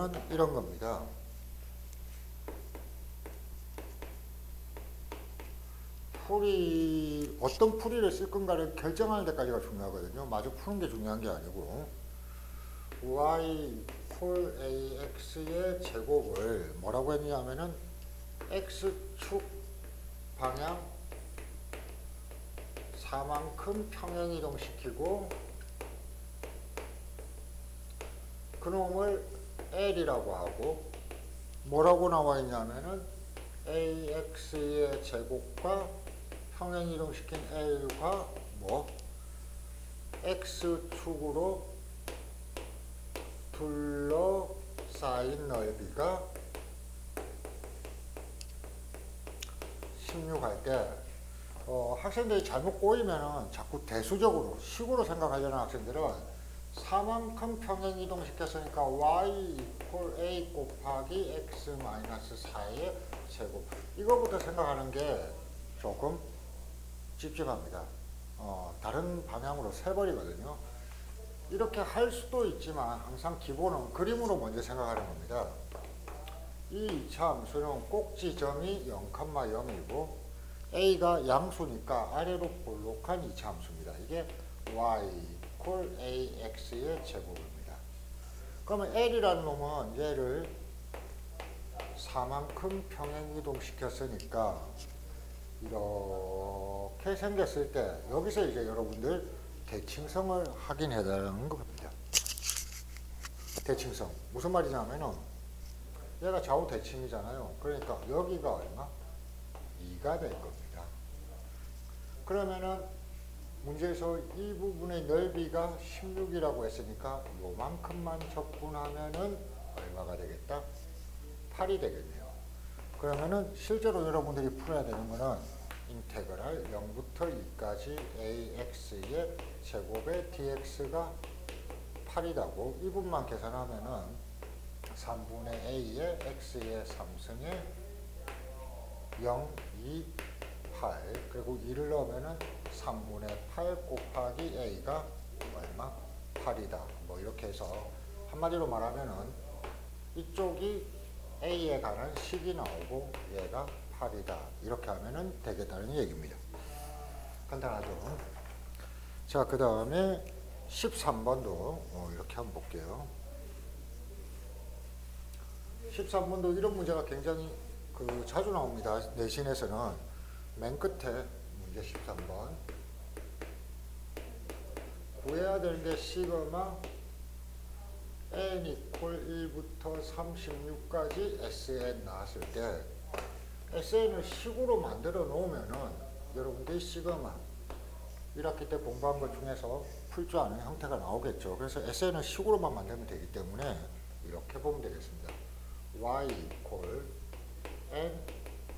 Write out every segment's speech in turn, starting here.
기본은 이런 겁니다. 풀이 어떤 풀이를 쓸 건가를 결정하는 데까지가 중요하거든요. 마저 푸는 게 중요한 게 아니고 y 콜 ax의 제곱을 뭐라고 했냐면은 x축 방향 4만큼 평행 이동시키고 그놈을 L이라고 하고 뭐라고 나와 있냐면은 AX의 제곱과 평행 이동시킨 L과 뭐? X축으로 둘러싸인 넓이가 16할 때 어, 학생들이 잘못 꼬이면은 자꾸 대수적으로 식으로 생각하려는 학생들은 4만큼 평행 이동 시켰으니까 y a 곱하기 x 마이너스 4의 제곱 이거부터 생각하는 게 조금 찝찝합니다. 어, 다른 방향으로 세버리거든요. 이렇게 할 수도 있지만 항상 기본은 그림으로 먼저 생각하는 겁니다. 이 함수는 꼭지점이 0,0이고 a가 양수니까 아래로 볼록한 이차함수입니다. 이게 y 콜 ax의 제곱입니다. 그러면 l이라는 놈은 얘를 4만큼 평행 이동시켰으니까 이렇게 생겼을 때 여기서 이제 여러분들 대칭성을 확인해야 되는 겁니다. 대칭성 무슨 말이냐면은 얘가 좌우 대칭이잖아요. 그러니까 여기가 얼마? 2가 될 겁니다. 그러면은 문제에서 이 부분의 넓이가 16이라고 했으니까 요만큼만 적분하면은 얼마가 되겠다? 8이 되겠네요. 그러면은 실제로 여러분들이 풀어야 되는 거는 인테그랄 0부터 2까지 ax의 제곱의 dx가 8이라고 이 부분만 계산하면은 3분의 a의 x의 3승의 0, 2, 8 그리고 2를 넣으면은 3분의 8 곱하기 a가 얼마? 8이다. 뭐 이렇게 해서 한마디로 말하면은 이쪽이 a에 관한 식이 나오고 얘가 8이다. 이렇게 하면은 되겠다는 얘기입니다. 간단하죠? 자, 그 다음에 13번도 어, 이렇게 한번 볼게요. 13번도 이런 문제가 굉장히 그 자주 나옵니다. 내신에서는 맨 끝에 문제 13번 구해야 되는 게 시그마 n 이퀄 1부터 36까지 sn 나왔을 때 sn을 식으로 만들어 놓으면은 여러분들이 시그마 1학기 때 공부한 것 중에서 풀 줄 아는 형태가 나오겠죠. 그래서 SN은 식으로만 만들면 되기 때문에 이렇게 보면 되겠습니다. y 이퀄 n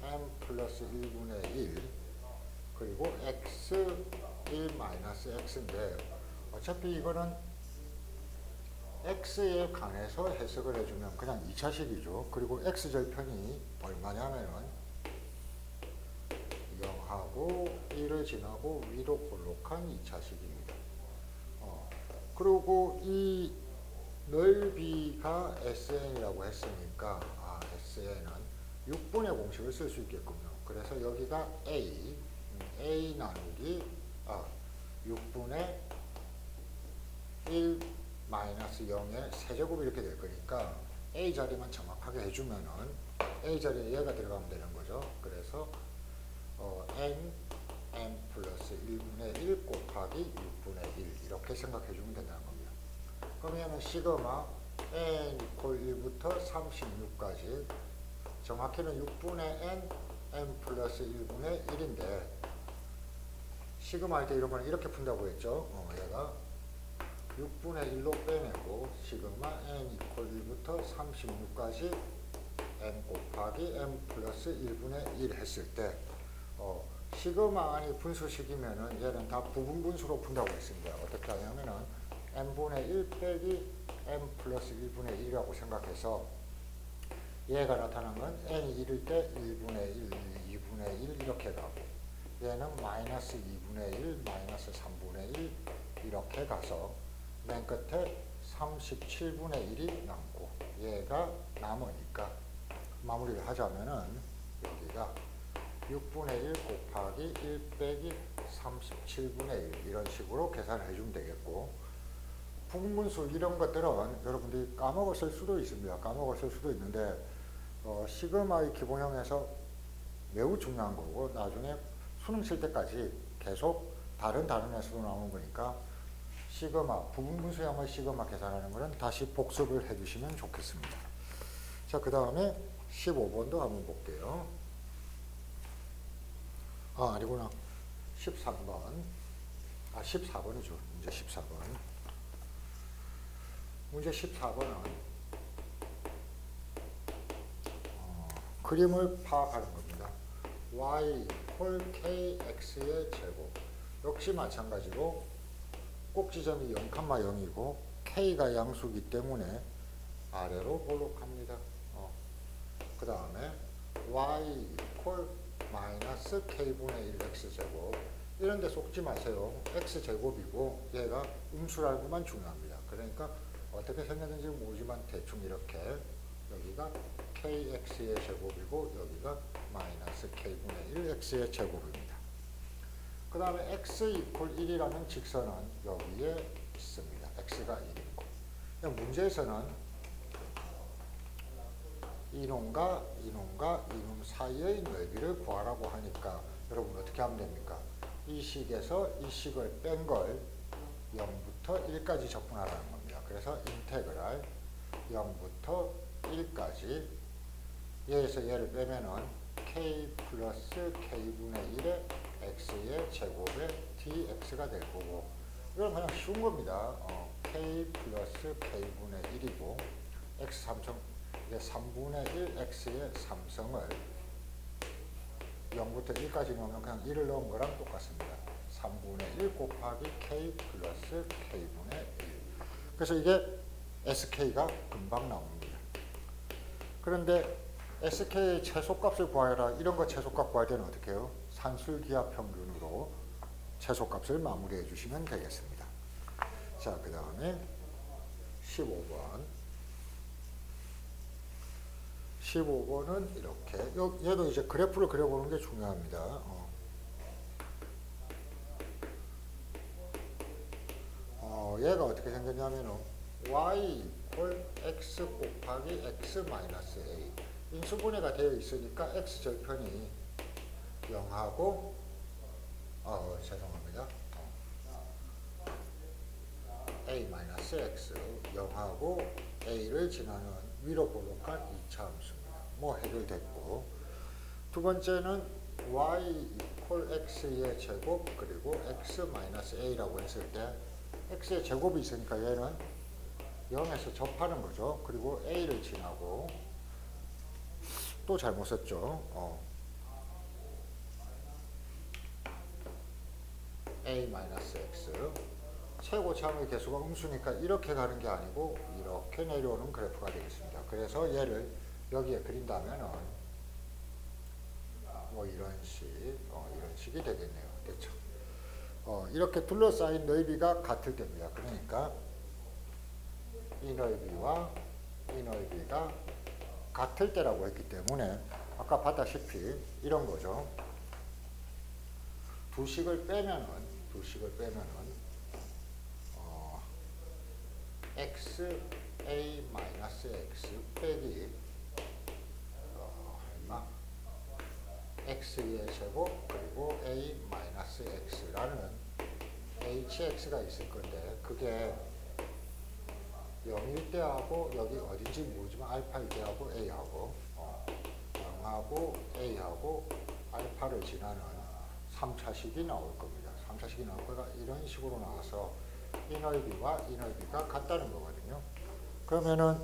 m 플러스 1분의 1 그리고 x 1 마이너스 x인데 어차피 이거는 x에 관해서 해석을 해주면 그냥 2차식이죠. 그리고 x절편이 얼마냐면은 0하고 1을 지나고 위로 볼록한 2차식입니다. 어, 그리고 이 넓이가 SN이라고 했으니까 아, SN은 6분의 공식을 쓸 수 있겠군요. 그래서 여기가 A, 음, A 나누기 아, 6분의 1 마이너스 0의 세제곱이 이렇게 될 거니까 A 자리만 정확하게 해주면은 A 자리에 얘가 들어가면 되는 거죠. 그래서 어, n n 플러스 1분의 1 곱하기 6분의 1 이렇게 생각해 주면 된다는 겁니다. 그러면 시그마 n 이퀄 1부터 36까지 정확히는 6분의 n n 플러스 1분의 1인데 시그마 할 때 이런 거는 이렇게 푼다고 했죠. 어, 얘가 6분의 1로 빼내고 시그마 n 이퀄 1부터 36까지 n 곱하기 n 플러스 1분의 1 했을 때 어, 시그마 안이 분수식이면은 얘는 다 부분 분수로 푼다고 했습니다. 어떻게 하냐면은 n분의 1 빼기 n 플러스 1분의 1이라고 생각해서 얘가 나타난 건 n이 1일 때 1분의 1, 2분의 1 이렇게 가고 얘는 마이너스 2분의 1, 마이너스 3분의 1 이렇게 가서 맨 끝에 37분의 1이 남고 얘가 남으니까 마무리를 하자면은 여기가 6분의 1 곱하기 1 빼기 37분의 1 이런 식으로 계산을 해주면 되겠고 부분분수 이런 것들은 여러분들이 까먹었을 수도 있습니다. 까먹었을 수도 있는데 어, 시그마의 기본형에서 매우 중요한 거고 나중에 수능 칠 때까지 계속 다른 단원에서도 나오는 거니까 시그마 부분분수형의 시그마 계산하는 거는 다시 복습을 해주시면 좋겠습니다. 자, 그 다음에 15번도 한번 볼게요. 아, 아니구나. 13번. 아, 14번이죠. 문제 14번. 문제 14번은 어, 그림을 파악하는 겁니다. y 콜 kx의 제곱. 역시 마찬가지로 꼭지점이 0,0이고 k가 양수기 때문에 아래로 볼록합니다. 어. 그 다음에 y 콜 마이너스 k분의 1 x제곱 이런 데 속지 마세요. x제곱이고 얘가 음수라고만 중요합니다. 그러니까 어떻게 생겼는지 모르지만 대충 이렇게 여기가 kx의 제곱이고 여기가 마이너스 k분의 1 x의 제곱입니다. 그 다음에 x 이퀄 1이라는 직선은 여기에 있습니다. x가 1이고 문제에서는 이놈과 이놈과 이놈 사이의 넓이를 구하라고 하니까 여러분 어떻게 하면 됩니까? 이 식에서 이 식을 뺀 걸 0부터 1까지 적분하라는 겁니다. 그래서 인테그랄 0부터 1까지 얘에서 얘를 빼면은 k 플러스 k분의 1의 x의 제곱에 dx가 될 거고 이건 그냥 쉬운 겁니다. 어, k 플러스 k분의 1이고 x 3乘 이게 3분의 1 x의 3성을 0부터 1까지 넣으면 그냥 1을 넣은 거랑 똑같습니다. 3분의 1 곱하기 k 플러스 k분의 1. 그래서 이게 sk가 금방 나옵니다. 그런데 sk의 최소값을 구하라 이런 거 최소값 구할 때는 어떻게 해요? 산술기하 평균으로 최소값을 마무리해 주시면 되겠습니다. 자, 그 다음에 15번. 15번은 이렇게. 요- 얘도 이제 그래프를 그려보는 게 중요합니다. 어. 어, 얘가 어떻게 생겼냐면 은 y 콜 x 곱하기 x 마이너스 a 인수분해가 되어 있으니까 x 절편이 0하고 어 죄송합니다 어. a 마이너스 x 0하고 a를 지나는 위로 볼록한 2차 함수입니다. 뭐 해결됐고 두 번째는 y x의 제곱 그리고 x 마이너스 a라고 했을 때 x의 제곱이 있으니까 얘는 0에서 접하는 거죠. 그리고 a를 지나고 또 잘못 썼죠. 어. a 마이너스 x 최고 참의 개수가 음수니까 이렇게 가는 게 아니고 이렇게 내려오는 그래프가 되겠습니다. 그래서 얘를 여기에 그린다면은 뭐 이런 식, 어, 이런 식이 되겠네요. 됐죠? 어, 이렇게 둘러싸인 넓이가 같을 때입니다. 그러니까 이 넓이와 이 넓이가 같을 때라고 했기 때문에 아까 봤다시피 이런 거죠. 두 식을 빼면은 두 식을 빼면은 어, x a 마이너스 x 빼기 어, 얼마 x의 제곱 그리고 a 마이너스 x라는 hx가 있을 건데 그게 0일 때하고 여기 어딘지 모르지만 알파일 때하고 a하고 어, 0하고 a하고 알파를 지나는 3차식이 나올 겁니다. 3차식이 나올 거가 이런 식으로 나와서 이 넓이와 이 넓이가 같다는 거거든요. 그러면은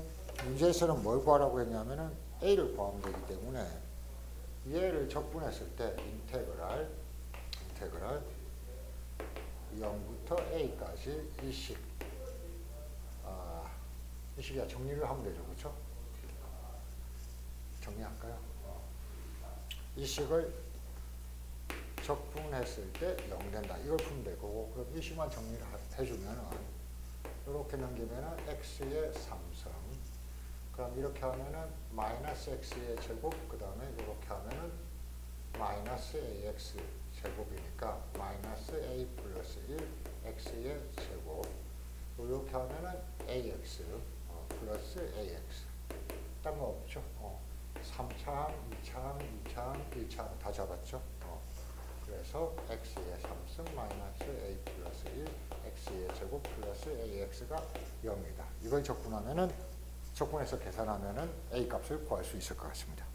문제에서는 뭘 구하라고 했냐면은 a를 구하면 되기 때문에 얘를 적분했을 때 인테그랄 인테그랄 0부터 a까지 이식 아, 이 식이야 정리를 하면 되죠, 그렇죠? 정리할까요? 어. 이 식을 적분했을 때 0 된다. 이걸 풀면 되고 그럼 이 식만 정리를 하- 해주면은 이렇게 넘기면은 x의 3승. 그럼 이렇게 하면은 마이너스 x의 제곱 그 다음에 이렇게 하면은 마이너스 ax 제곱이니까 마이너스 a 플러스 1 x의 제곱 이렇게 하면은 ax 어, 플러스 ax 딴거 없죠? 어. 3차항, 2차항, 2차항, 1차항 다 잡았죠? 어. 그래서 x의 3승 마이너스 a 플러스 1 x의 제곱 플러스 ax가 0이다. 이걸 적분하면은 적분해서 계산하면은 a 값을 구할 수 있을 것 같습니다.